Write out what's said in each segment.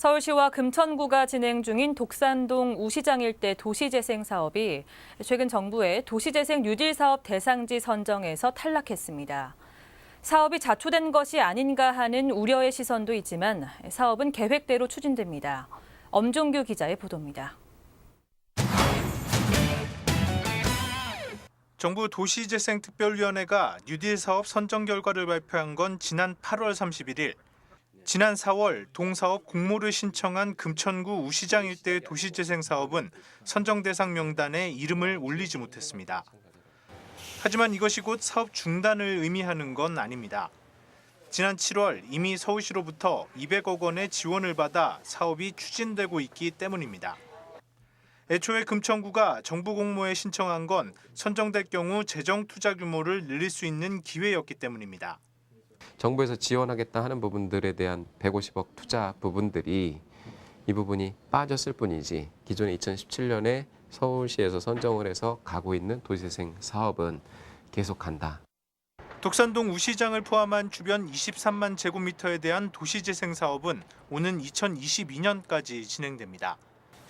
서울시와 금천구가 진행 중인 독산동 우시장 일대 도시재생 사업이 최근 정부의 도시재생 뉴딜 사업 대상지 선정에서 탈락했습니다. 사업이 자초된 것이 아닌가 하는 우려의 시선도 있지만 사업은 계획대로 추진됩니다. 엄종규 기자의 보도입니다. 정부 도시재생특별위원회가 뉴딜 사업 선정 결과를 발표한 건 지난 8월 31일. 지난 4월 동사업 공모를 신청한 금천구 우시장 일대의 도시재생 사업은 선정 대상 명단에 이름을 올리지 못했습니다. 하지만 이것이 곧 사업 중단을 의미하는 건 아닙니다. 지난 7월 이미 서울시로부터 200억 원의 지원을 받아 사업이 추진되고 있기 때문입니다. 애초에 금천구가 정부 공모에 신청한 건 선정될 경우 재정 투자 규모를 늘릴 수 있는 기회였기 때문입니다. 정부에서 지원하겠다 하는 부분들에 대한 150억 투자 부분들이 이 부분이 빠졌을 뿐이지 기존에 2017년에 서울시에서 선정을 해서 가고 있는 도시재생 사업은 계속한다. 독산동 우시장을 포함한 주변 23만 제곱미터에 대한 도시재생 사업은 오는 2022년까지 진행됩니다.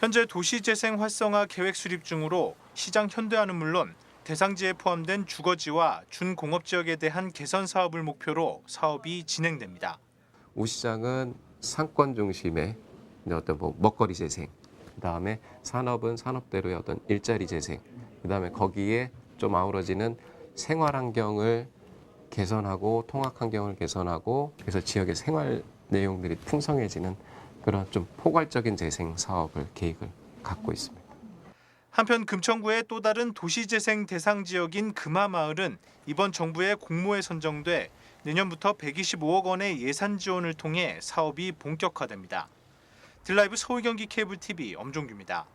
현재 도시재생 활성화 계획 수립 중으로 시장 현대화는 물론 대상지에 포함된 주거지와 준공업 지역에 대한 개선 사업을 목표로 사업이 진행됩니다. 우 시장은 상권 중심의 어떤 뭐 먹거리 재생, 그다음에 산업은 산업대로의 어떤 일자리 재생, 그다음에 거기에 좀 아우러지는 생활 환경을 개선하고 통학 환경을 개선하고 그래서 지역의 생활 내용들이 풍성해지는 그런 좀 포괄적인 재생 사업을 계획을 갖고 있습니다. 한편 금천구의 또 다른 도시재생 대상 지역인 금화마을은 이번 정부의 공모에 선정돼 내년부터 125억 원의 예산 지원을 통해 사업이 본격화됩니다. 딜라이브 서울 경기 케이블 TV 엄종규입니다.